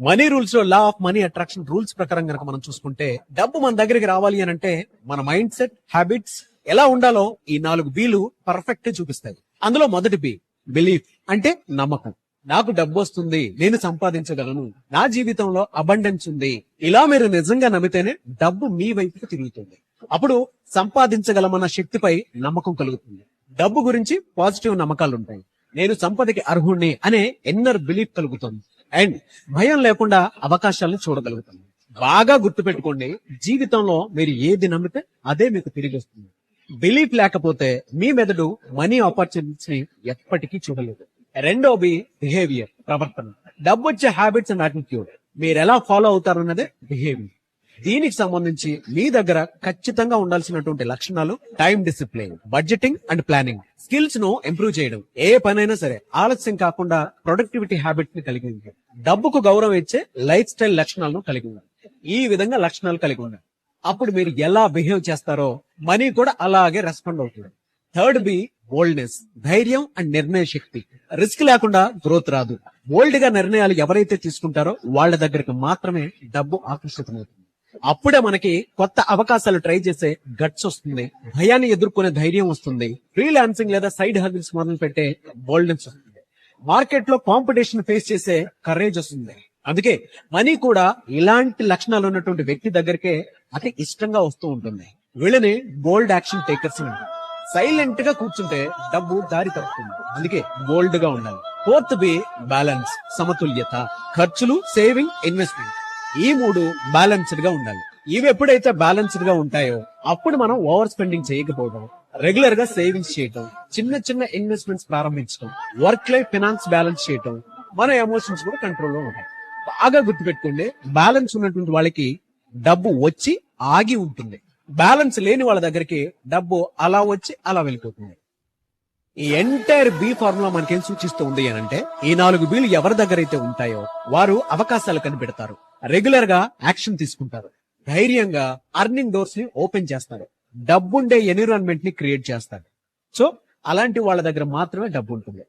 Money రూల్స్లో law of money attraction rules ప్రకారం కనుక మనం చూసుకుంటే డబ్బు మన దగ్గరికి రావాలి అని అంటే మన మైండ్ సెట్ హ్యాబిట్స్ ఎలా ఉండాలో ఈ నాలుగు బీలు పర్ఫెక్ట్ చూపిస్తాయి. అందులో మొదటి బి బిలీఫ్ అంటే నమ్మకం. నాకు డబ్బు వస్తుంది నేను సంపాదించగలను నా జీవితంలో అబండెన్స్ ఉంది. ఇలా మీరు నిజంగా నమ్మితేనే డబ్బు మీ వైపుకి తిరుగుతుంది. అప్పుడు సంపాదించగలమన్న శక్తిపై నమ్మకం కలుగుతుంది. డబ్బు గురించి పాజిటివ్ నమ్మకాలు ఉంటాయి. నేను సంపదకి అర్హుణ్ణి అనే ఎన్నర్ బిలీఫ్ కలుగుతుంది. అండ్ భయం లేకుండా అవకాశాలను చూడగలుగుతాం. బాగా గుర్తుపెట్టుకోండి జీవితంలో మీరు ఏది నమ్మితే అదే మీకు తిరిగి వస్తుంది. బిలీఫ్ లేకపోతే మీ మెదడు మనీ ఆపర్చునిటీస్ని ఎప్పటికీ చూడలేదు. రెండో బి బిహేవియర్ ప్రవర్తన. డబ్బు వచ్చే హ్యాబిట్స్ అండ్ యాటిట్యూడ్ మీరు ఎలా ఫాలో అవుతారన్నదే బిహేవియర్ దీనికి సంబంధించి మీ దగ్గర ఖచ్చితంగా ఉండాల్సినటువంటి లక్షణాలు time discipline budgeting and planning స్కిల్స్ను improve చేయడం. ఏ పనైనా సరే ఆలస్యం కాకుండా ప్రొడక్టివిటీ హ్యాబిట్ని కలిగి ఉంది డబ్బుకు గౌరవం ఇచ్చే లైఫ్ స్టైల్ లక్షణాలను కలిగి ఉంది ఈ విధంగా లక్షణాలు కలిగి ఉన్నాయి అప్పుడు మీరు ఎలా బిహేవ్ చేస్తారో మనీ కూడా అలాగే రెస్పాండ్ అవుతుంది. థర్డ్ బి బోల్డ్నెస్ ధైర్యం అండ్ నిర్ణయ శక్తి. రిస్క్ లేకుండా గ్రోత్ రాదు. బోల్డ్గా నిర్ణయాలు ఎవరైతే తీసుకుంటారో వాళ్ళ దగ్గరికి మాత్రమే డబ్బు ఆకర్షితమవుతుంది. అప్పుడే మనకి కొత్త అవకాశాలు ట్రై చేసే గట్స్ వస్తుంది. భయాన్ని ఎదుర్కొనే ధైర్యం వస్తుంది. ఫ్రీలాన్సింగ్ లేదా సైడ్ హజిల్స్ మొదలు పెట్టే బోల్డ్నెస్ వస్తుంది. మార్కెట్లో కాంపిటీషన్ ఫేస్ చేసే కరేజ్ వస్తుంది. అందుకే మనీ కూడా ఇలాంటి లక్షణాలు ఉన్నటువంటి వ్యక్తి దగ్గరికే అతి ఇష్టంగా వస్తూ ఉంటుంది. వీళ్ళని బోల్డ్ యాక్షన్ టేకర్స్ అంటారు. సైలెంట్గా కూర్చుంటే డబ్బు దారి తప్పుతుంది. అందుకే బోల్డ్గా ఉండాలి. ఫోర్త్ బి బ్యాలెన్స్ సమతుల్యత ఖర్చులు సేవింగ్ ఇన్వెస్ట్మెంట్ ఈ మూడు బ్యాలెన్స్డ్గా ఉండాలి. ఇవి ఎప్పుడైతే బ్యాలెన్స్డ్గా ఉంటాయో అప్పుడు మనం ఓవర్ స్పెండింగ్ చేయకపోవడం రెగ్యులర్గా సేవింగ్స్ చేయటం చిన్న చిన్న ఇన్వెస్ట్మెంట్స్ ప్రారంభించడం వర్క్ లైఫ్ ఫినాన్స్ బ్యాలెన్స్ చేయటం మన ఎమోషన్స్ కూడా కంట్రోల్లో ఉంటాయి. బాగా గుర్తుపెట్టుకోండి బ్యాలెన్స్ ఉన్నటువంటి వాళ్ళకి డబ్బు వచ్చి ఆగి ఉంటుంది. బ్యాలెన్స్ లేని వాళ్ళ దగ్గరికి డబ్బు అలా వచ్చి అలా వెళ్ళిపోతుంది. ఈ ఎంటైర్ బి ఫార్ములా మనకేం సూచిస్తుంది అని అంటే ఈ నాలుగు బీలు ఎవరి దగ్గర అయితే ఉంటాయో వారు అవకాశాలు కనిపెడతారు. రెగ్యులర్గా యాక్షన్ తీసుకుంటారు. ధైర్యంగా అర్నింగ్ డోర్స్ని ఓపెన్ చేస్తారు. డబ్బుండే ఎన్విరాన్మెంట్ని క్రియేట్ చేస్తారు. సో అలాంటి వాళ్ళ దగ్గర మాత్రమే డబ్బు ఉంటుంది